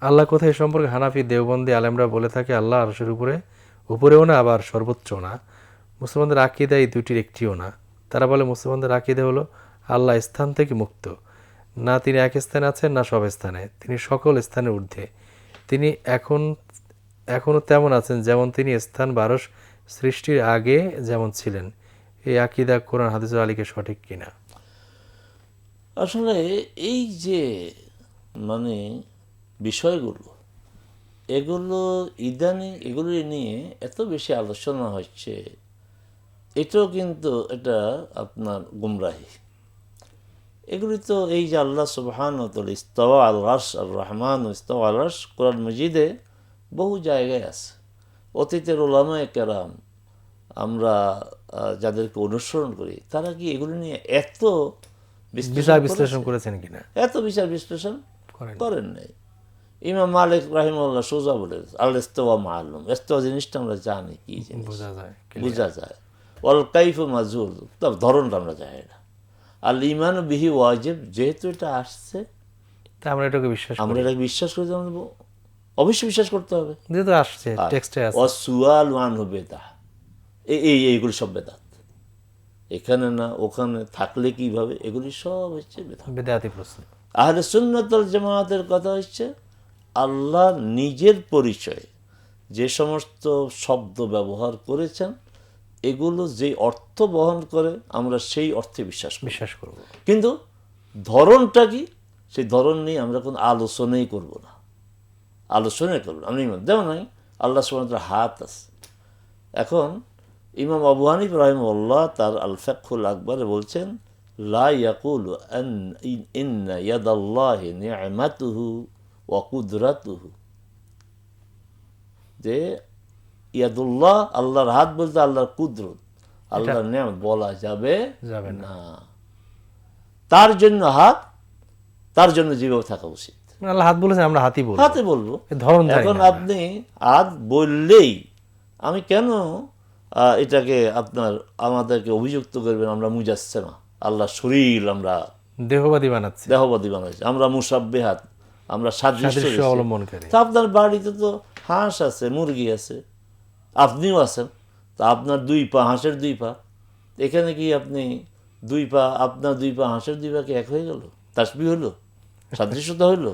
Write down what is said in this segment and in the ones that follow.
আল্লাহ কোথায় সম্পর্কে হানাফি, দেওবন্দি, আলেমরা বলে থাকে, আল্লাহ আরশের উপরে, উপরেও না, আবার সর্বোচ্চ না। মুসলমানদের আকিদা এই দুটির একটিও না। তারা বলে মুসলমানদের আকিদা হলো, আল্লাহ স্থান থেকে মুক্ত। না তিনি এক স্থানে আছেন, না সব স্থানে। তিনি সকল স্থানে ঊর্ধ্বে। তিনি এখন এখনও তেমন আছেন যেমন তিনি স্থান বারস সৃষ্টির আগে যেমন ছিলেন। এই আকিদা কোরআন, হাদিস আলীকে সঠিক কিনা? আসলে এই যে মানে বিষয়গুলো এগুলো ইদানিং এগুলো নিয়ে এত বেশি আলোচনা হচ্ছে এটাও কিন্তু এটা আপনার গুমরাহি। এগুলি তো এই যে আল্লাহ সুবহান ইস্তওয়া আল রাস আর রহমান ইস্তওয়া আল রাস কোরআন মজিদে বহু জায়গায় আছে। অতীতের ওলামায় কেরাম আমরা যাদেরকে অনুসরণ করি তারা কি এগুলি নিয়ে এত বিশ্লেষণ বিশ্লেষণ করেছেন কিনা? এত বিচার বিশ্লেষণ করেন করেন নাই ইমাম মালিক রাহিমুল্লাহ সোজা বলে আল মালুম জিনিসটা আমরা জানি কি জিনিস। বোঝা যায় অল কাইফ মাজুল তার ধরনটা আমরা জানি না। ইমান বিহি ওয়াজিব যেহেতু এটা আসছে তা আমরা এটাকে বিশ্বাস আমরা এটাকে বিশ্বাস করে জানব। অবশ্যই বিশ্বাস করতে হবে। যেহেতু আসছে টেক্সটে আছে। অসুয়াল ওয়ান বেদা এই এই এইগুলি সব বেদাত। এখানে না ওখানে থাকলে কীভাবে? এগুলি সব হচ্ছে বেদাত। বেদাতি প্রশ্ন। আহলে সুন্নতল জামাতের কথা হচ্ছে আল্লাহ নিজের পরিচয় যে সমস্ত শব্দ ব্যবহার করেছেন এগুলো যে অর্থ বহন করে আমরা সেই অর্থে বিশ্বাস বিশ্বাস করব। কিন্তু ধরনটা কি? সেই ধরন নিয়ে আমরা কোনো আলোচনাই করব না। আলোচনাই করব আমি ইমান দেও নাই আল্লাহ সুমন্ত্র হাত আছে। এখন ইমাম আবু হানিফ রাহিমউল্লাহ তার আল ফাকুল আকবরে বলছেন লা ইয়াকুল আন ইন্না ইয়াদাল্লাহি ওয়া যে ইয়াদুল্লাহ আল্লাহর হাত বলতে আল্লাহর কুদরত আল্লাহর বলা যাবে যাবে না। না। তার জন্য হাত তার জন্য যেভাবে থাকা উচিত। আল্লাহ হাত বলেছেন আমরা হাতি বলব। হাতে বলব। ধরন এখন আপনি হাত বললেই আমি কেন এটাকে আপনার আমাদেরকে অভিযুক্ত করবেন? আমরা মুজাসেমা আল্লাহ শরীর আমরা দেহবাদী বানাচ্ছি। দেহবাদী বানাচ্ছি। আমরা মুসাব্বে হাত আমরা সাদৃশ্য। অবলম্বনকারী। তা আপনার বাড়িতে তো হাঁস আছে মুরগি আছে আপনিও আছেন। তা আপনার দুই পা হাঁসের দুই পা এখানে কি আপনি দুই পা আপনার দুই পা হাঁসের দুই পা কি এক হয়ে গেল? তাসবি হলো সাদৃশ্যতা হইল?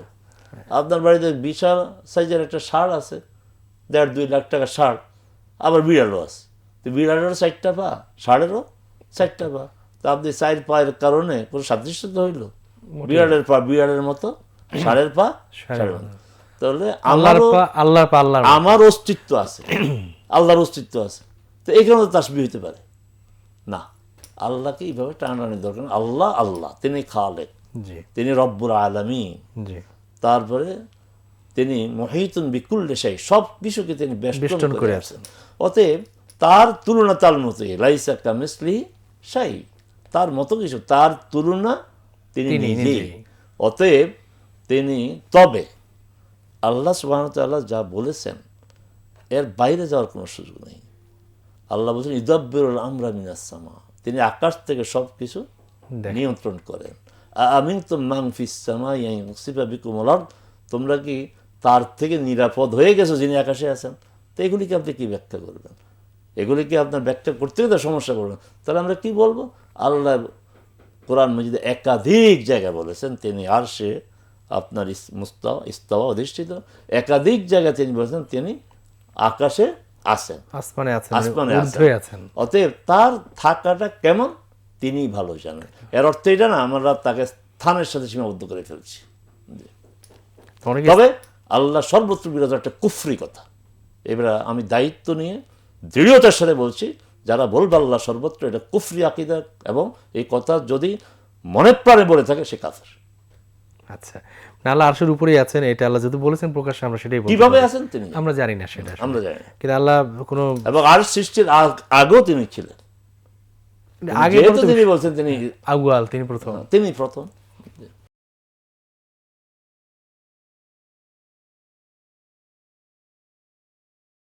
আপনার বাড়িতে বিশাল সাইজের একটা ষাঁড় আছে দেড় দুই লাখ টাকা সার আবার বিড়ালও আছে। তো বিড়ালেরও চারটা পা ষাঁড়েরও চারটা পা। তা আপনি চার পায়ের কারণে কোনো সাদৃশ্যতা হইল? বিড়ালের পা বিড়ালের মতো? ষাঁড়ের পা ষাঁড়ের তাহলে আল্লাহর পা আল্লাহর পা আল্লাহর আমার অস্তিত্ব আছে। আল্লাহর অস্তিত্ব আছে। তো তাসবি হইতে পারে। না আল্লাহকে এইভাবে টানাটানি দরকার আল্লাহ আল্লাহ। তিনি খালেক। তিনি আলমী তারপরে তিনি মহিতুন বিকুল দেশাই সব কিছুকে তিনি বেষ্টন করে আছেন। অতএব তার তুলনা তার মতোই। লাইসা কামিসলি সাই তার মতো কিছু। তার তুলনা তিনি নিজেই। অতএব তিনি তবে আল্লাহ সুবাহতাল্লাহ যা বলেছেন এর বাইরে যাওয়ার কোনো সুযোগ নেই। আল্লাহ বলছেন ইদাব্বিরুল আমরা মিনাসামা তিনি আকাশ থেকে সব কিছু নিয়ন্ত্রণ করেন। আমিন তো মাংফিসামা সিফা বিকুমলার তোমরা কি তার থেকে নিরাপদ হয়ে গেছো যিনি আকাশে আছেন? তো এগুলিকে আপনি কী ব্যাখ্যা করবেন? এগুলিকে আপনার ব্যাখ্যা করতে গেলে সমস্যা করবেন তাহলে আমরা কি বলব? আল্লাহ কোরআন মজিদে একাধিক জায়গায় বলেছেন তিনি আর সে আপনার মুস্তাওয়া ইস্তাওয়া অধিষ্ঠিত। একাধিক জায়গায় তিনি বলেছেন তিনি আকাশে আছেন। আসমানে আছেন আসমানে আছেন। অতএব তার থাকাটা কেমন? তিনি ভালো জানেন। এর অর্থ এটা না আমরা তাকে স্থানের সাথে সীমাবদ্ধ করে ফেলছি। তবে আল্লাহ সর্বত্র বিরত একটা কুফরি কথা। এবার আমি দায়িত্ব নিয়ে দৃঢ়তার সাথে বলছি যারা বলবে আল্লাহ সর্বত্র এটা কুফরি আকিদা এবং এই কথা যদি মনে প্রাণে বলে থাকে সে কাফের। আচ্ছা। না আল্লাহ আরশের উপরেই আছেন এটা আল্লাহ যেহেতু বলেছেন প্রকাশ্যে আমরা সেটাই বলি কীভাবে আছেন তিনি? আমরা জানি না সেটা আমরা জানি। কিন্তু আল্লাহ কোনো এবং আর সৃষ্টির আগেও তিনি ছিলেন। আগে তিনি বলছেন তিনি আগুয়াল তিনি প্রথম। তিনি প্রথম।